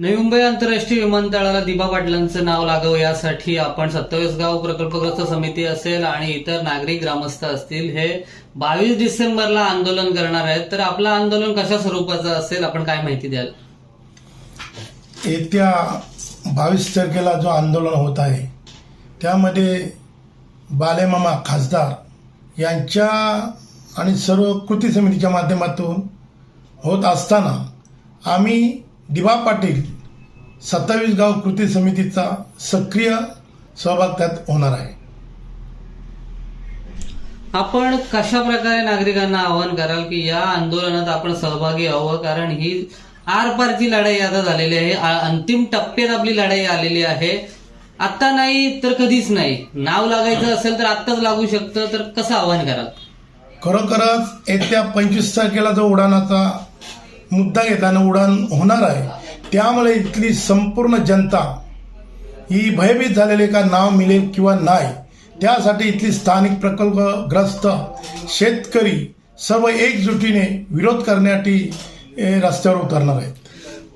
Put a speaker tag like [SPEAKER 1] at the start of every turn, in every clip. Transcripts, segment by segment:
[SPEAKER 1] नवी मुंबई आंतरराष्ट्रीय विमानतळाला दिबा पाटलांचं नाव लागावं यासाठी आपण सत्तावीस गाव प्रकल्पग्रस्त समिती असेल आणि इतर नागरिक ग्रामस्थ असतील हे बावीस डिसेंबरला आंदोलन करणार आहेत. तर आपलं आंदोलन कशा स्वरूपाचं असेल आपण काय माहिती द्याल?
[SPEAKER 2] येत्या बावीस तारखेला जो आंदोलन होत आहे त्यामध्ये बालेमामा खासदार यांच्या आणि सर्व कृती समितीच्या माध्यमातून होत असताना आम्ही दिबा पाटील सत्तावीस गाव कृती समितीचा सक्रिय सहभाग त्यात होणार आहे.
[SPEAKER 1] आपण कशा प्रकारे नागरिकांना आवाहन कराल की या आंदोलनात आपण सहभागी व्हावं कारण ही आरपारची लढाई आता झालेली आहे. अंतिम टप्प्यात आपली लढाई आलेली आहे. आता नाही तर कधीच नाही. नाव लागायचं असेल तर आत्ताच लागू शकतं. तर कसं आवाहन कराल?
[SPEAKER 2] खरोखरच येत्या पंचवीस तारखेला जो उडाणाचा मुद्दा घेताना उडान होणार आहे त्यामुळे इथली संपूर्ण जनता ही भयभीत झालेली का नाव मिळेल किंवा नाही त्यासाठी इथली स्थानिक प्रकल्पग्रस्त शेतकरी सर्व एकजुटीने विरोध करण्यासाठी रस्त्यावर उतरणार आहेत.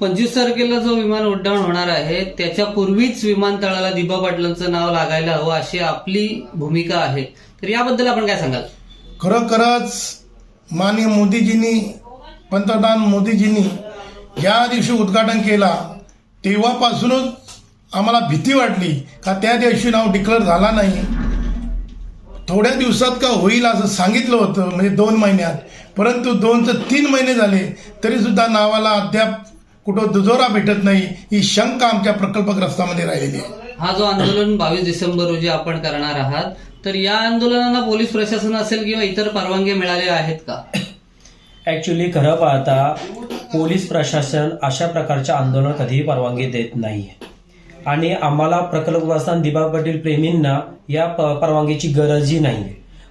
[SPEAKER 1] पंचवीस तारखेला जो विमान उड्डाण होणार आहे त्याच्या पूर्वीच विमानतळाला दिबा पाटलांचं नाव लागायला हवं अशी आपली भूमिका आहे. तर याबद्दल आपण काय सांगाल?
[SPEAKER 2] खरोखरच माननीय मोदीजींनी पंतप्रधान मोदीजींनी ज्या दिवशी उद्घाटन केला तेव्हापासूनच आम्हाला भीती वाटली का त्या दिवशी नाव डिक्लेअर झाला नाही. थोड्या दिवसात का होईल असं सांगितलं होतं म्हणजे दोन महिन्यात. परंतु दोन ते तीन महिने झाले तरी सुद्धा नावाला अद्याप कुठं दुजोरा भेटत नाही ही शंका आमच्या प्रकल्पग्रस्तामध्ये राहिलेली आहे.
[SPEAKER 1] हा जो आंदोलन बावीस डिसेंबर रोजी आपण करणार आहात तर या आंदोलनाला पोलीस प्रशासन असेल किंवा इतर परवानगी मिळाल्या आहेत का?
[SPEAKER 3] ॲक्च्युली खरं पाहता पोलीस प्रशासन अशा प्रकारच्या आंदोलन कधीही परवानगी देत नाही आणि आम्हाला प्रकल्पग्रस्तान दिबा पाटील प्रेमींना या प- परवानगीची गरजही नाही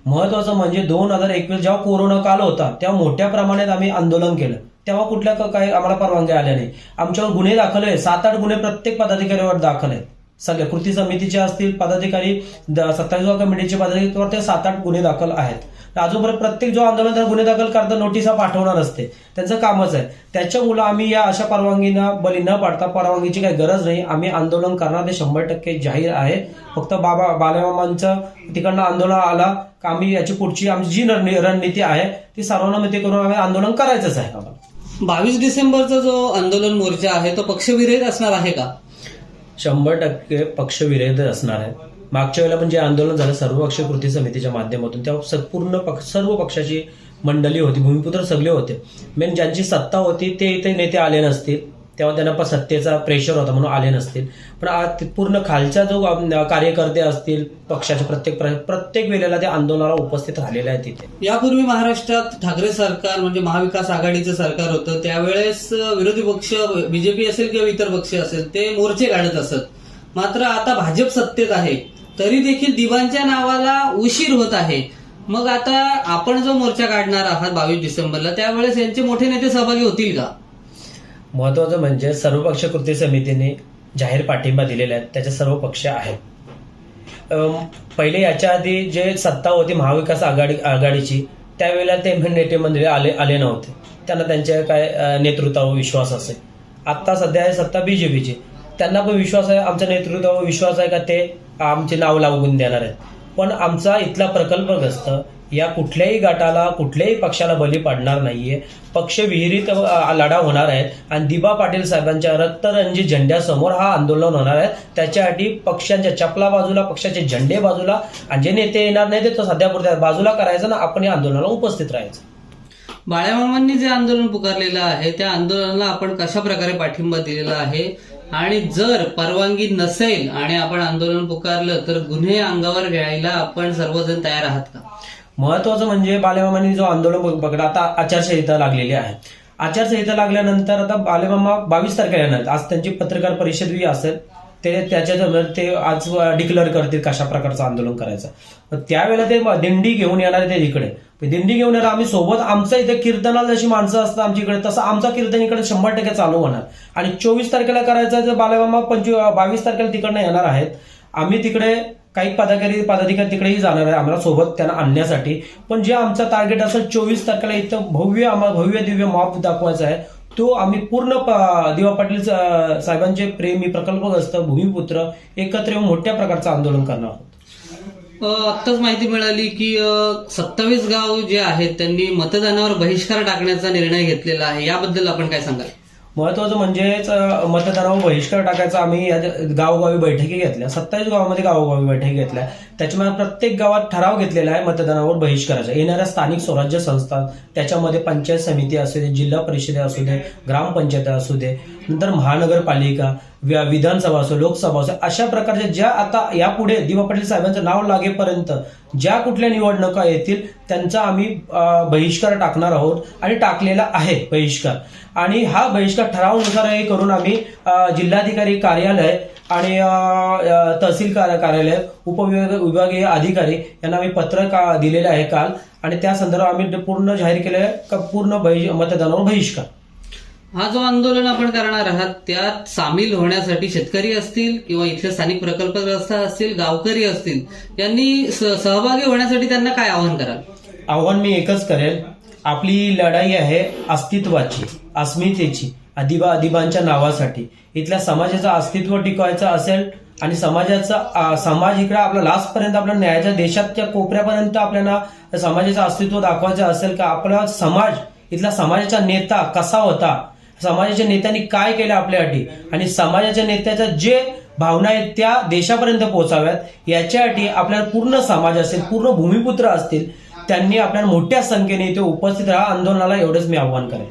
[SPEAKER 3] महत्वाचं म्हणजे दोन हजार एकवीस जेव्हा कोरोना काल होता तेव्हा मोठ्या प्रमाणात आम्ही आंदोलन केलं. तेव्हा कुठल्या क- काही आम्हाला परवानगी आल्या नाही. आमच्यावर गुन्हे दाखल आहे सात आठ गुन्हे प्रत्येक पदाधिकाऱ्यावर दाखल आहेत. सगळ्या कृती समितीचे असतील पदाधिकारी सत्तावीसवा कमिटीचे पदाधिकारी ते सात आठ गुन्हे दाखल आहेत. अजूनपर्यंत प्रत्येक जो आंदोलन गुन्हे दाखल करता नोटिसा पाठवणार असते. त्यांचं कामच आहे. त्याच्यामुळं आम्ही या अशा परवानगीना बली न पाडता परवानगीची काही गरज नाही. आम्ही आंदोलन करणार. ते शंभर टक्के जाहीर आहे. फक्त बाबा बालमामांचं तिकडनं आंदोलन आला का आम्ही याची पुढची आमची जी रणनी- रणनीती आहे ती सर्वानुमती करून आम्ही आंदोलन करायचंच आहे. आम्हाला
[SPEAKER 1] बावीस डिसेंबरचा जो आंदोलन मोर्चा आहे तो पक्षविरहित असणार आहे का?
[SPEAKER 3] शंभर टक्के पक्षविरहित असणार आहे. मागच्या वेळेला पण जे आंदोलन झालं सर्वपक्ष कृती समितीच्या माध्यमातून तेव्हा स- पूर्ण पक्ष सर्व पक्षाची मंडळी होती भूमिपुत्र सगळे होते. मेन ज्यांची सत्ता होती ते इथे नेते आले नसतील. तेव्हा त्यांना पण सत्तेचा प्रेशर होता म्हणून आले नसतील. पण आज ते पूर्ण खालच्या जो कार्यकर्ते असतील पक्षाच्या प्रत्येक प्रत्येक वेळेला ते आंदोलनाला उपस्थित राहिलेले आहेत तिथे.
[SPEAKER 1] यापूर्वी महाराष्ट्रात ठाकरे सरकार म्हणजे महाविकास आघाडीचं सरकार होतं त्यावेळेस विरोधी पक्ष बीजेपी असेल किंवा इतर पक्ष असेल ते मोर्चे काढत असत. मात्र आता भाजप सत्तेत आहे. तरी देखील दिवांच्या नावाला उशीर होत आहे. मग आता आपण जो मोर्चा काढणार आहात बावीस डिसेंबरला त्यावेळेस यांचे मोठे नेते सहभागी होतील का?
[SPEAKER 3] महत्वाचं म्हणजे सर्वपक्ष कृती समितीने जाहीर पाठिंबा दिलेला आहे. त्याचे सर्व पक्ष आहेत. पहिले याच्या आधी जे सत्ता होती महाविकास आघाडी आघाडीची त्यावेळेला ते नेते मंडळी आले आले नव्हते. त्यांना त्यांच्या काय नेतृत्वावर विश्वास असेल. आत्ता सध्या आहे सत्ता बीजेपीची त्यांना पण विश्वास आहे आमच्या नेतृत्वावर विश्वास आहे का ते आमचे नाव लागून देणार आहेत. पण आमचा इथला प्रकल्पग्रस्त या कुठल्याही गटाला कुठल्याही पक्षाला बली पाडणार नाहीये. पक्ष विहिरीत लढा होणार आहे आणि दिबा पाटील साहेबांच्या रक्तरंजी झेंड्यासमोर हा आंदोलन होणार आहे. त्याच्यासाठी पक्षांच्या चपला बाजूला पक्षाचे झेंडे बाजूला आणि जे नेते येणार नाही ते तो सध्यापुरत्या बाजूला करायचं ना आपण या आंदोलनाला उपस्थित राहायचं.
[SPEAKER 1] बाळ्यामामांनी जे आंदोलन पुकारलेलं आहे त्या आंदोलनाला आपण कशा प्रकारे पाठिंबा दिलेला आहे आणि जर परवानगी नसेल आणि आपण आंदोलन पुकारलं तर गुन्हे अंगावर घ्यायला आपण सर्वजण तयार आहात का?
[SPEAKER 3] महत्वाचं म्हणजे बालेमामांनी जो आंदोलन पकडा आता आचारसंहिता लागलेली आहे. आचारसंहिता लागल्यानंतर आता बालेमामा बावीस तारखेला येणार आज त्यांची पत्रकार परिषदही असेल. ते त्याच्या ते आज डिक्लेअर करतील कशा प्रकारचं आंदोलन करायचं. तर त्यावेळेला ते दिंडी घेऊन येणार आहे ते इकडे. दिंडी घेऊन येणार आम्ही सोबत आमचं इथे कीर्तनाला जशी माणसं असतात आमच्या इकडे तसं आमचा कीर्तन इकडे शंभर टक्के चालू होणार. आणि चोवीस तारखेला करायचं तर बालेमामा पंचवी बावीस तारखेला तिकडनं येणार आहेत. आम्ही तिकडे काही पदाधिकारी पदाधिकारी तिकडेही जाणार आहे आम्हाला सोबत त्यांना आणण्यासाठी. पण जे आमचा टार्गेट असेल चोवीस तारखेला इथं भव्य आम्हाला भव्य दिव्य मॉप दाखवायचं आहे. तो आम्ही पूर्ण दिवा पाटील साहेबांचे प्रेमी प्रकल्पग्रस्त भूमिपुत्र एकत्र येऊन मोठ्या प्रकारचं आंदोलन करणार आहोत.
[SPEAKER 1] आत्ताच माहिती मिळाली की सत्तावीस गाव जे आहेत त्यांनी मतदानावर बहिष्कार टाकण्याचा निर्णय घेतलेला आहे. याबद्दल आपण काय सांगाल?
[SPEAKER 3] महत्वाचं म्हणजेच मतदानावर बहिष्कार टाकायचा. आम्ही गावोगावी बैठकी घेतल्या. सत्तावीस गावामध्ये गावोगावी बैठकी घेतल्या. त्याच्यामुळे प्रत्येक गावात ठराव घेतलेला आहे मतदानावर बहिष्काराचा. येणाऱ्या स्थानिक स्वराज्य संस्था त्याच्यामध्ये पंचायत समिती असू दे जिल्हा परिषद असू दे ग्रामपंचायत असू दे नंतर महानगरपालिका विधानसभा असो लोकसभा असो अशा प्रकारच्या ज्या आता यापुढे दिवा पाटील साहेबांचं नाव लागेपर्यंत ज्या कुठल्या निवडणुका येतील त्यांचा आम्ही बहिष्कार टाकणार आहोत आणि टाकलेला आहे बहिष्कार. आणि हा बहिष्कार ठरावानुसार हे करून आम्ही जिल्हाधिकारी कार्यालय आणि तहसील कार्यालय उपविभाग विभागीय अधिकारी यांना आम्ही पत्र का दिलेले आहे काल. आणि त्या संदर्भात आम्ही पूर्ण जाहीर केले का पूर्ण बहि- मतदानावर बहिष्कार.
[SPEAKER 1] हा जो आंदोलन आपण करणार आहात त्यात सामील होण्यासाठी शेतकरी असतील किंवा इथले स्थानिक प्रकल्पग्रस्त असतील गावकरी असतील यांनी स- सहभागी होण्यासाठी त्यांना काय आव्हान कराल?
[SPEAKER 3] आव्हान मी एकच करेल. आपली लढाई आहे अस्तित्वाची अस्मितेची अधिबा अधिबांच्या नावासाठी. इथल्या समाजाचं अस्तित्व टिकवायचं असेल आणि समाजाचा समाज इकडे आपला लास्टपर्यंत आपल्या न्यायाच्या देशाच्या कोपऱ्यापर्यंत आपल्याला समाजाचं अस्तित्व दाखवायचं असेल का? आपला समाज इथला समाजाचा नेता कसा होता? समाजाच्या नेत्यांनी काय केलं आपल्यासाठी? आणि समाजाच्या नेत्याच्या जे भावना आहेत त्या देशापर्यंत पोहोचाव्यात याच्यासाठी आपल्याला पूर्ण समाज असेल पूर्ण भूमिपुत्र असतील त्यांनी आपल्याला मोठ्या संख्येने इथे उपस्थित राहा आंदोलनाला एवढंच मी आव्हान करेन.